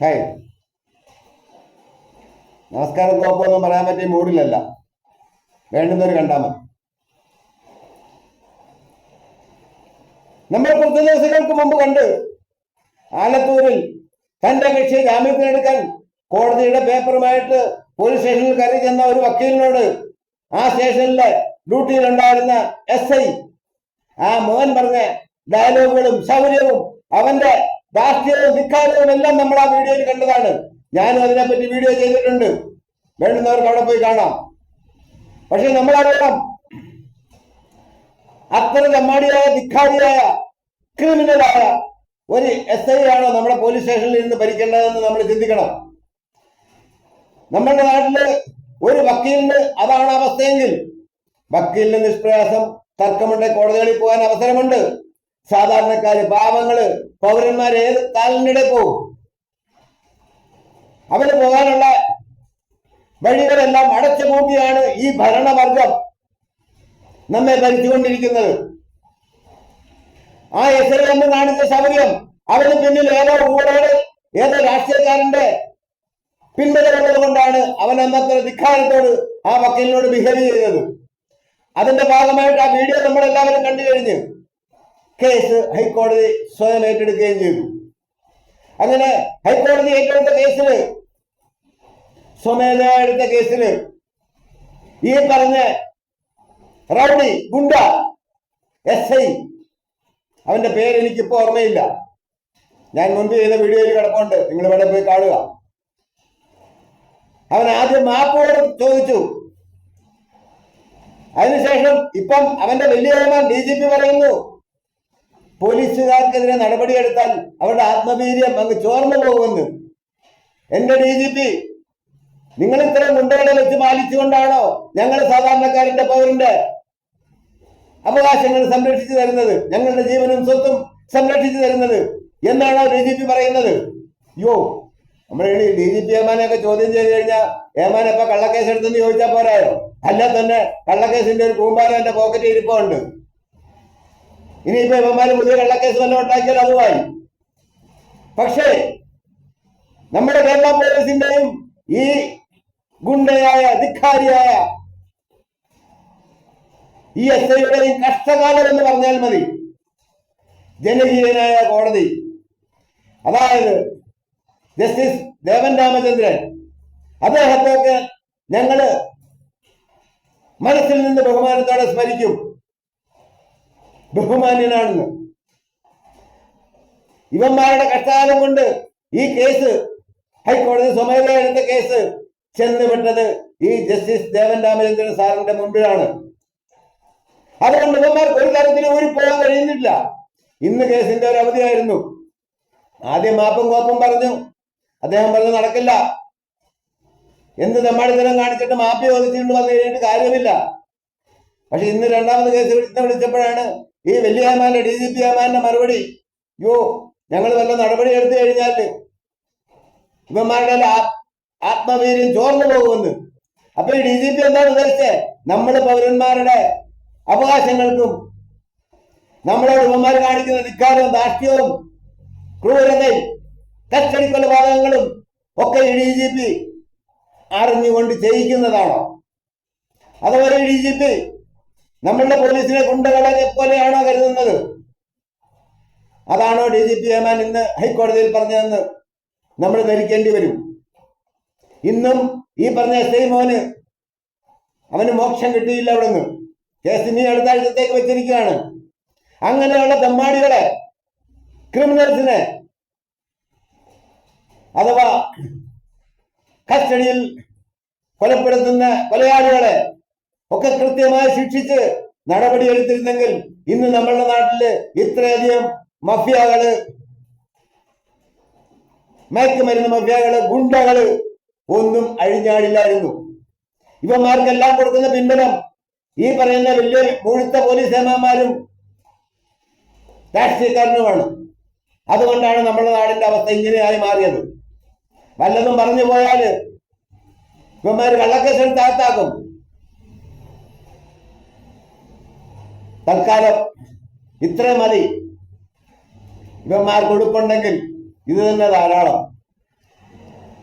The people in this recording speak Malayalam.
ഹായ്. നമസ്കാരം കോപ്പൊന്നും പറയാൻ പറ്റിയ മൂഡിലല്ല വേണ്ടുന്നവർ കണ്ടാൽ മതി. നമ്മൾ കുറച്ച് ദിവസങ്ങൾക്ക് മുമ്പ് കണ്ട് ആലത്തൂരിൽ തന്റെ കക്ഷി ജാമ്യത്തിനെടുക്കാൻ കോടതിയുടെ പേപ്പറുമായിട്ട് പോലീസ് സ്റ്റേഷനിൽ കയറി ചെന്ന ഒരു വക്കീലിനോട് ആ സ്റ്റേഷനിലെ ഡ്യൂട്ടിയിലുണ്ടായിരുന്ന എസ് ഐ ആ മോഹൻ പറഞ്ഞ ഡയലോഗുകളും ശൗര്യവും അവന്റെ രാഷ്ട്രീയവും ധിക്കാരവും എല്ലാം നമ്മൾ ആ വീഡിയോയിൽ കണ്ടതാണ്. ഞാനും അതിനെപ്പറ്റി വീഡിയോ ചെയ്തിട്ടുണ്ട്. വേണ്ടുന്നവർക്ക് അവിടെ പോയി കാണാം. പക്ഷെ നമ്മളറിയാം അത്ര ചമ്മാടിയായ ധിക്കാരിയായ ക്രിമിനലായ ഒരു എസ് ഐ ആണോ നമ്മുടെ പോലീസ് സ്റ്റേഷനിൽ ഇരുന്ന് ഭരിക്കേണ്ടതെന്ന് നമ്മൾ ചിന്തിക്കണം. നമ്മുടെ നാട്ടിൽ ഒരു വക്കീലിന് അതാണ് അവസ്ഥയെങ്കിൽ വക്കീലിന് നിഷ്പ്രയാസം തർക്കമുണ്ട് കോടതികളിൽ പോകാൻ അവസരമുണ്ട്. സാധാരണക്കാര് പാവങ്ങൾ പൗരന്മാർ ഏത് കാലിനിടെ പോകും അവിടെ പോകാനുള്ള വഴികളെല്ലാം അടച്ചു മൂട്ടിയാണ് ഈ ഭരണവർഗം നമ്മെ ഭരിച്ചുകൊണ്ടിരിക്കുന്നത്. ആ എസ് എന്ന് കാണിച്ച ശൗര്യം അവന് പിന്നിൽ ഏതോ ഊഴോട് ഏതോ രാഷ്ട്രീയക്കാരന്റെ പിൻബലമുള്ളത് കൊണ്ടാണ് അവൻ അന്നത്തെ ധിക്കാരത്തോട് ആ വക്കീലിനോട് ബിഹേവ് ചെയ്തത്. അതിന്റെ ഭാഗമായിട്ട് ആ വീഡിയോ നമ്മളെല്ലാവരും കണ്ടു കഴിഞ്ഞ് കേസ് ഹൈക്കോടതി സ്വയം ഏറ്റെടുക്കുകയും ചെയ്തു. അങ്ങനെ ഹൈക്കോടതി ഏറ്റെടുത്ത കേസിൽ സ്വമേധയാ എടുത്ത കേസിൽ ഈ പറഞ്ഞ റൗഡി ഗുണ്ട എസ് ഐ അവന്റെ പേര് എനിക്കിപ്പോ ഓർമ്മയില്ല. ഞാൻ മുൻപ് ചെയ്ത വീഡിയോയിൽ കിടപ്പുണ്ട് നിങ്ങൾ ഇവിടെ പോയി കാണുക. അവൻ ആദ്യം മാപ്പോട് ചോദിച്ചു. അതിനുശേഷം ഇപ്പം അവന്റെ വലിയ ഡി ജി പി പറയുന്നു. പോലീസുകാർക്കെതിരെ നടപടിയെടുത്താൽ അവരുടെ ആത്മവീര്യം അങ്ങ് ചോർന്നു പോകുമെന്ന്. എന്റെ ഡി ജി പി നിങ്ങൾ ഇത്തരം മുണ്ടകളെ വെച്ച് പാലിച്ചുകൊണ്ടാണോ ഞങ്ങൾ സാധാരണക്കാരന്റെ പൗരന്റെ അവകാശങ്ങൾ സംരക്ഷിച്ചു തരുന്നത്? ഞങ്ങളുടെ ജീവനും സ്വത്തും സംരക്ഷിച്ചു തരുന്നത്? എന്നാണോ ഡി ജി പി പറയുന്നത്? യോ നമ്മുടെ ഡി ജി പി ഏമാനെയൊക്കെ ചോദ്യം ചെയ്ത് കഴിഞ്ഞാൽ ഏമാൻ എപ്പോ കള്ളക്കേസ് എടുത്തെന്ന് ചോദിച്ചാൽ പോരായോ? അല്ല തന്നെ കള്ളക്കേസിന്റെ ഒരു കൂമ്പാരം എന്റെ പോക്കറ്റിൽ ഇരിപ്പുണ്ട്. ഇനിയിപ്പോ ഇവന്മാര് പുതിയ കള്ളക്കേസ് വല്ലതും ഉണ്ടാക്കിയാൽ അതുമായി പക്ഷേ നമ്മുടെ കേരള പോലീസിന്റെയും ഈ ഗുണ്ടയായ ധിക്കാരിയായ ഈ എസ് ഐയുടെയും കഷ്ടകാലം എന്ന് പറഞ്ഞാൽ മതി. ജനകീയനായ കോടതി. അതായത് ജസ്റ്റിസ് ദേവൻ രാമചന്ദ്രൻ. അദ്ദേഹത്തെയൊക്കെ ഞങ്ങൾ മനസ്സിൽ നിന്ന് ബഹുമാനത്തോടെ സ്മരിക്കും. ബഹുമാന്യനാണെന്ന്. ഇവന്മാരുടെ കഷ്ടകാലം കൊണ്ട് ഈ കേസ് ഹൈക്കോടതി സ്വമേധയാ എടുത്ത കേസ് ചെന്നുവിട്ടത് ഈ ജസ്റ്റിസ് ദേവൻ രാമചന്ദ്രൻ സാറിന്റെ മുമ്പിലാണ്. അതുകൊണ്ട് ഇവന്മാർക്ക് ഒരു തരത്തിലും ഊരി പോകാൻ കഴിയുന്നില്ല. ഇന്ന് കേസിന്റെ ഒരു അവധിയായിരുന്നു. ആദ്യം മാപ്പും കോപ്പും പറഞ്ഞു. അദ്ദേഹം പറഞ്ഞു നടക്കില്ല. എന്ത് തെമ്മാടിത്തരം കാണിച്ചിട്ട് മാപ്പ് ചോദിച്ചുകൊണ്ട് വന്നു കഴിഞ്ഞിട്ട് കാര്യമില്ല. പക്ഷെ ഇന്ന് രണ്ടാമത് കേസ് വിളിച്ച് വിളിച്ചപ്പോഴാണ് ഈ വലിയ ഏമാന്റെ ഡി ജി പി ഏമാന്റെ മറുപടി യോ ഞങ്ങൾ വല്ല നടപടി എടുത്തു കഴിഞ്ഞാൽ ഇവന്മാരുടെ ആത്മവീര്യം ചോർന്നു പോകുമെന്ന്. അപ്പൊ ഈ ഡി ജി പി എന്താണ് ഉദ്ദേശിച്ചത് നമ്മുടെ പൗരന്മാരുടെ അവകാശങ്ങൾക്കും നമ്മളോട് ഇവന്മാർ കാണിക്കുന്ന ധിക്കാരവും ധാർഷ്ട്യവും ക്രൂരതയും കസ്റ്റഡി കൊലപാതകങ്ങളും ഒക്കെ ഈ ഡി ജി പി അറിഞ്ഞുകൊണ്ട് ചെയ്യിക്കുന്നതാണോ? അതുപോലെ ഡി ജി പി നമ്മളുടെ പോലീസിനെ ഗുണ്ടകളെ പോലെയാണോ കരുതുന്നത്? അതാണോ ഡി ജി പി ഏമാൻ ഇന്ന് ഹൈക്കോടതിയിൽ പറഞ്ഞതെന്ന് നമ്മൾ ധരിക്കേണ്ടി വരും. ഇന്നും ഈ പറഞ്ഞ എസ് ഐ മോന് അവന് മോക്ഷം കിട്ടിയില്ല അവിടെ നിന്ന് കേസ് ഇനി അടുത്ത ആഴ്ചത്തേക്ക് വെച്ചിരിക്കുകയാണ്. അങ്ങനെയുള്ള തമ്മാടികളെ ക്രിമിനൽസിനെ അഥവാ കസ്റ്റഡിയിൽ കൊലപ്പെടുത്തുന്ന കൊലയാളികളെ ഒക്കെ കൃത്യമായി ശിക്ഷിച്ച് നടപടി എടുത്തിരുന്നെങ്കിൽ ഇന്ന് നമ്മളുടെ നാട്ടിൽ ഇത്രയധികം മഫിയകൾ മയക്കുമരുന്ന് മഫിയകൾ ഗുണ്ടകൾ ഒന്നും അഴിഞ്ഞാടില്ലായിരുന്നു. ഇവന്മാർക്കെല്ലാം കൊടുക്കുന്ന പിൻബലം ഈ പറയുന്ന വലിയ മുഴുത്ത പോലീസ് സേനമാരും രാഷ്ട്രീയക്കാരനുമാണ്. അതുകൊണ്ടാണ് നമ്മുടെ നാടിന്റെ അവസ്ഥ ഇങ്ങനെയായി മാറിയത്. വല്ലതും പറഞ്ഞു പോയാൽ ഇവന്മാര് കള്ളക്കേസ് എടുത്ത് തൽക്കാലം ഇത്ര മതി. ഇവന്മാർക്ക് ഉടുപ്പുണ്ടെങ്കിൽ ഇത് തന്നെ ധാരാളം.